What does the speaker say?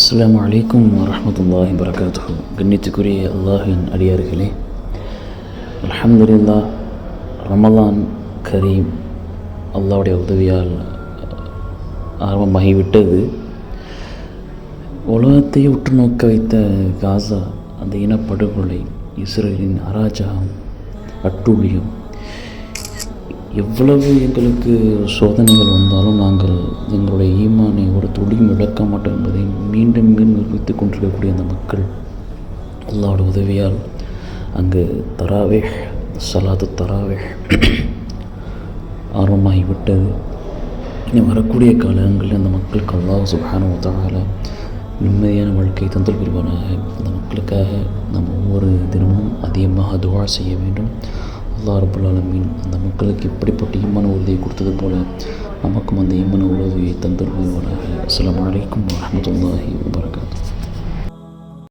அஸ்லாம் அலைக்கும் வரமத்துல்லாஹி வரகாத்து கண்ணியத்துக்குரிய அல்லாஹின் அடியார்களே அலமதுல்லா ரமலான் கரீம் அல்லாவுடைய உதவியால் ஆரம்பமாகிவிட்டது. உலகத்தையே உற்று நோக்க வைத்த காசா அந்த இனப்படுகொலை இஸ்ரேலின் அராஜகம் அட்டூழியம் எவ்வளவு எங்களுக்கு சோதனைகள் வந்தாலும் நாங்கள் எங்களுடைய ஈமானை ஒரு துளியும் இழக்க மாட்டோம் மீண்டும் மீண்டும் நிரூபித்துக் கொண்டிருக்கக்கூடிய அந்த மக்கள் அல்லாவோட உதவியால் அங்கு தராவே சலாத்து தராவே ஆர்வமாகிவிட்டது இனி வரக்கூடிய காலங்களில் அந்த மக்களுக்கு அல்லாஹ் சுபான உதவால நிம்மதியான வாழ்க்கை தந்தல் புரிவானாக அந்த மக்களுக்காக நம்ம ஒவ்வொரு தினமும் அதிகமாக துவா செய்ய வேண்டும். அல்லா ரபுல் அந்த மக்களுக்கு எப்படிப்பட்ட ஈமான உறுதியை கொடுத்தது போல நமக்கும் அந்த ஈமான உதவியை தந்தல் புரிவானாக அஸ்ஸலாமு அலைக்கும் வரஹ்மத்துல்லாஹி வபரகாத்துஹு